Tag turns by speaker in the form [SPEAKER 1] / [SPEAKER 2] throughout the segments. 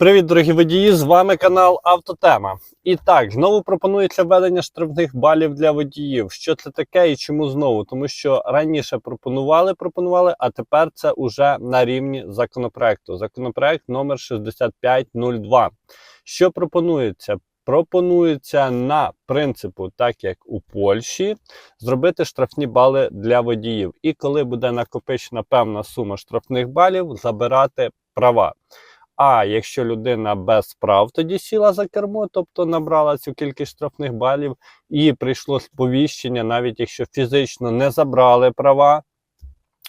[SPEAKER 1] Привіт, дорогі водії! З вами канал Автотема. І так, знову пропонується введення штрафних балів для водіїв. Що це таке і чому знову? Тому що раніше пропонували, пропонували, а тепер це уже на рівні законопроекту. Законопроект номер 6502. Що пропонується? Пропонується на принципу, так як у Польщі, зробити штрафні бали для водіїв. І коли буде накопичена певна сума штрафних балів, забирати права. А якщо людина без прав тоді сіла за кермо, тобто набрала цю кількість штрафних балів, і прийшло сповіщення, навіть якщо фізично не забрали права,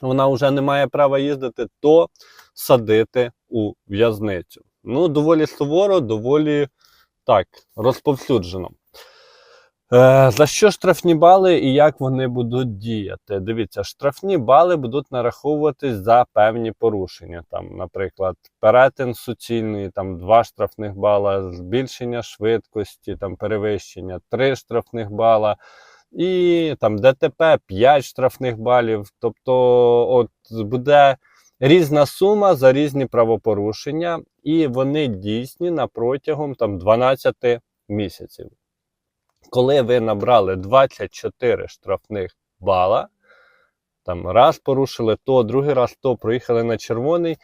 [SPEAKER 1] вона вже не має права їздити, то садити у в'язницю. Ну, доволі суворо, доволі так, розповсюджено. Е, за що штрафні бали і як вони будуть діяти? Дивіться, штрафні бали будуть нараховуватись за певні порушення. Там, наприклад, перетин суцільної, там два штрафних бала, збільшення швидкості, там перевищення, три штрафних бала. І там ДТП 5 штрафних балів. Тобто, от буде різна сума за різні правопорушення, і вони дійсні на протягом там 12 місяців коли ви набрали 24 штрафних бала, там раз порушили то, другий раз то, проїхали на червоний,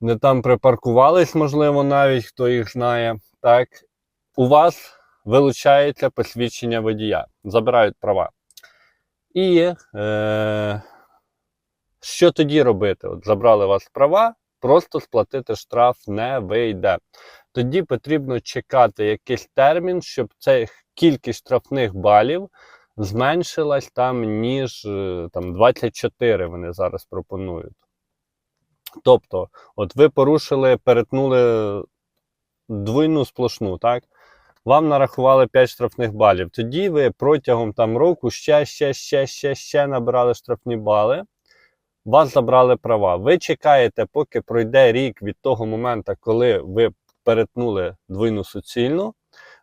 [SPEAKER 1] не там припаркувались, можливо, навіть хто їх знає, так, у вас вилучається посвідчення водія, забирають права. І е, що тоді робити? От Забрали вас права, просто сплатити штраф не вийде. Тоді потрібно чекати якийсь термін, щоб цих кількість штрафних балів зменшилась там, ніж е, там, 24 вони зараз пропонують. Тобто, от ви порушили, перетнули двойну сплошну, так? Вам нарахували 5 штрафних балів. Тоді ви протягом там, року ще, ще, ще, ще, ще набирали штрафні бали. Вас забрали права. Ви чекаєте, поки пройде рік від того моменту, коли ви перетнули двойну суцільну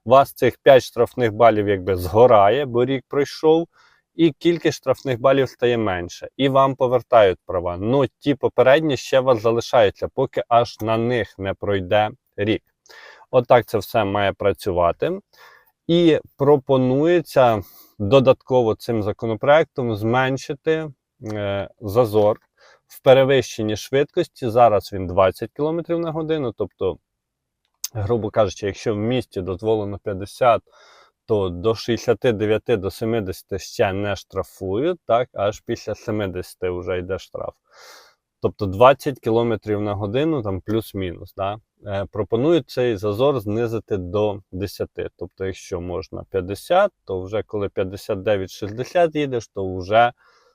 [SPEAKER 1] вас цих 5 штрафних балів якби згорає, бо рік пройшов, і кількість штрафних балів стає менше. І вам повертають права. Ну ті попередні ще у вас залишаються, поки аж на них не пройде рік. Отак це все має працювати. І пропонується додатково цим законопроектом зменшити е, зазор в перевищенні швидкості. Зараз він 20 км на годину, тобто грубо кажучи, якщо в місті дозволено 50, то до 69 до 70 ще не штрафують, так, аж після 70 вже йде штраф. Тобто 20 км на годину, там плюс-мінус. Да? Е, пропонують цей зазор знизити до 10. Тобто, якщо можна 50, то вже коли 59-60 їдеш, то вже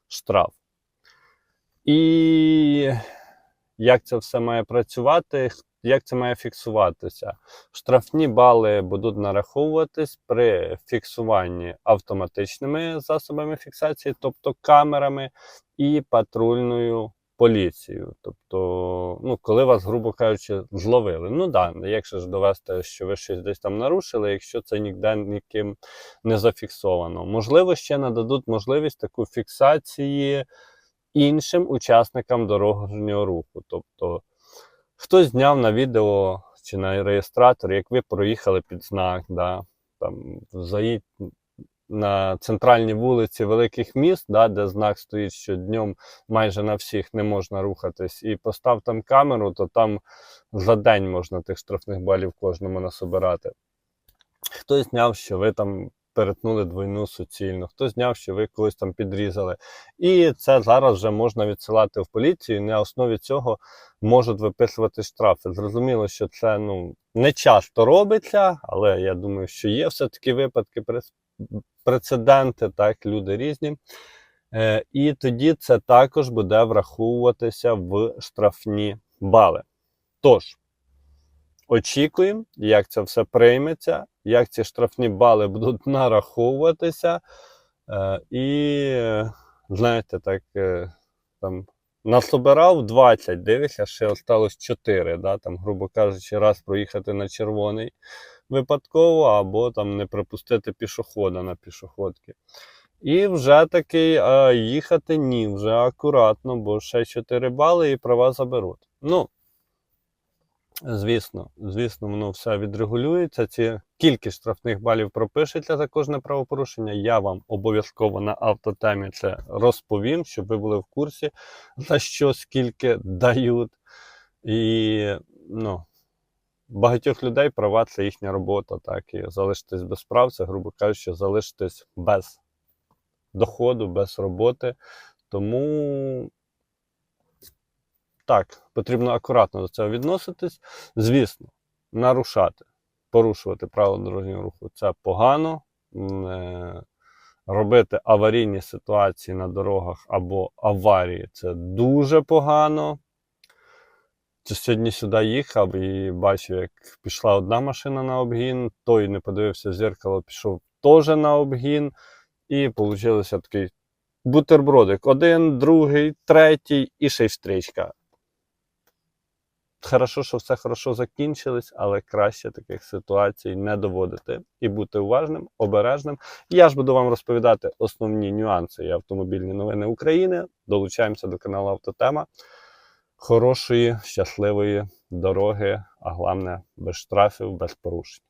[SPEAKER 1] штраф. І як це все має працювати? Як це має фіксуватися? Штрафні бали будуть нараховуватись при фіксуванні автоматичними засобами фіксації, тобто камерами і патрульною поліцією. Тобто, ну, коли вас, грубо кажучи, зловили. Ну да, якщо ж довести, що ви щось десь там нарушили, якщо це ніде ніким не зафіксовано. Можливо, ще нададуть можливість таку фіксації іншим учасникам дорожнього руху. Тобто, Хтось зняв на відео чи на реєстратор, як ви проїхали під знак, да, там, заїдь на центральній вулиці великих міст, да, де знак стоїть, що днем майже на всіх не можна рухатись, і постав там камеру, то там за день можна тих штрафних балів кожному насобирати. Хтось зняв, що ви там перетнули двойну суцільну, хто зняв, що ви когось там підрізали. І це зараз вже можна відсилати в поліцію. На основі цього можуть виписувати штрафи. Зрозуміло, що це ну, не часто робиться, але я думаю, що є все-таки випадки, прецеденти, так, люди різні. Е, І тоді це також буде враховуватися в штрафні бали. Тож, очікуємо, як це все прийметься, як ці штрафні бали будуть нараховуватися. Е, І, знаєте, так, е, там насобирав 20, дивишся, ще осталось 4, да, там, грубо кажучи, раз проїхати на червоний випадково, або там не припустити пішохода на пішоходки. І вже таки їхати ні, вже акуратно, бо ще 4 бали і права заберуть. Ну, Звісно, звісно, воно все відрегулюється. Ці кількість штрафних балів пропишеться за кожне правопорушення. Я вам обов'язково на автотемі це розповім, щоб ви були в курсі, за що скільки дають. І ну, багатьох людей права це їхня робота. Так, і залишитись без прав, це, грубо кажучи, залишитись без доходу, без роботи. Тому так, потрібно акуратно до цього відноситись. Звісно, нарушати, порушувати правила дорожнього руху це погано. Е, Робити аварійні ситуації на дорогах або аварії це дуже погано. Сьогодні сюди їхав і бачив, як пішла одна машина на обгін, той не подивився в зеркало, пішов теж на обгін, і вийшло такий бутербродик. Один, другий, третій і ще й стрічка. Хорошо, що все хорошо закінчилось, але краще таких ситуацій не доводити і бути уважним, обережним. Я ж буду вам розповідати основні нюанси і автомобільні новини України. Долучаємося до каналу Автотема. Хорошої, щасливої дороги, а головне без штрафів, без порушень.